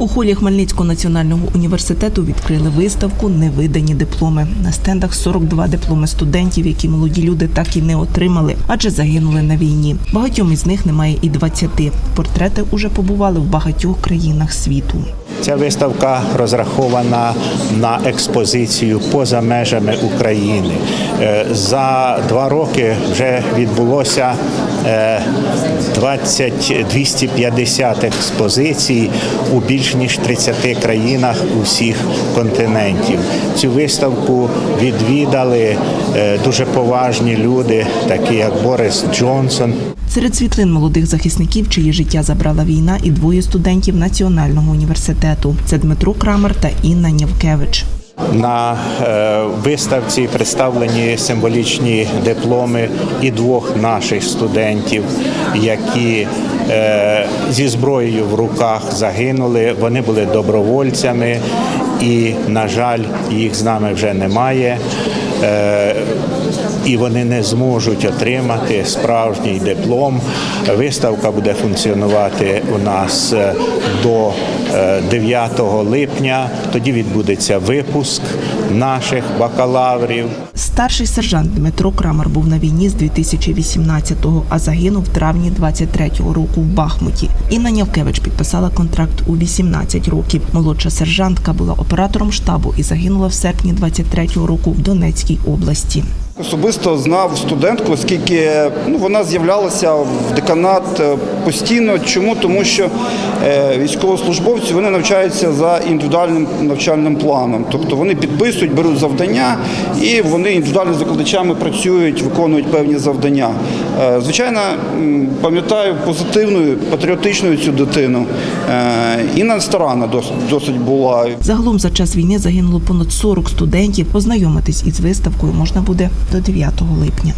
У холі Хмельницького національного університету відкрили виставку Невидані дипломи. На стендах 42 дипломи студентів, які молоді люди так і не отримали, адже загинули на війні. Багатьом із них немає і 20. Портрети уже побували в багатьох країнах світу. Ця виставка розрахована на експозицію поза межами України. Е, За два роки вже відбулося е, 20 250 експозицій у більш ніж 30 країнах усіх континентів. Цю виставку відвідали е, дуже поважні люди, такі як Борис Джонсон, Серед світлин молодих захисників, чиї життя забрала війна, і двоє студентів Національного університету. Це Дмитро Крамер та Інна Нєвкевич. На е, виставці представлені символічні дипломи і двох наших студентів, які зі зброєю в руках загинули. Вони були добровольцями, і, на жаль, їх з нами вже немає. Е, і вони не зможуть отримати справжній диплом. Виставка буде функціонувати у нас е, до е, 9 липня. Тоді відбудеться випуск наших бакалаврів. Старший сержант Дмитро Крамер був на війні з 2018-го, а загинув в травні 23-го року в Бахмуті. Інна Нявкевич підписала контракт у 18 років. Молодша сержантка була оператором штабу і загинула в серпні 23-го року в Донецькій області. Особисто знав студентку, оскільки ну, вона з'являлася в деканат е, постійно. Чому? Тому що е, військовослужбовці вони навчаються за індивідуальним навчальним планом. Тобто вони підписують, беруть завдання і вони індивідуально з викладачами працюють, виконують певні завдання. Е, звичайно, пам'ятаю позитивною, патріотичною цю дитину. Е, Інна старана дос- досить була. Загалом за час війни загинуло понад 40 студентів. Познайомитись із виставкою можна буде до 9 липня.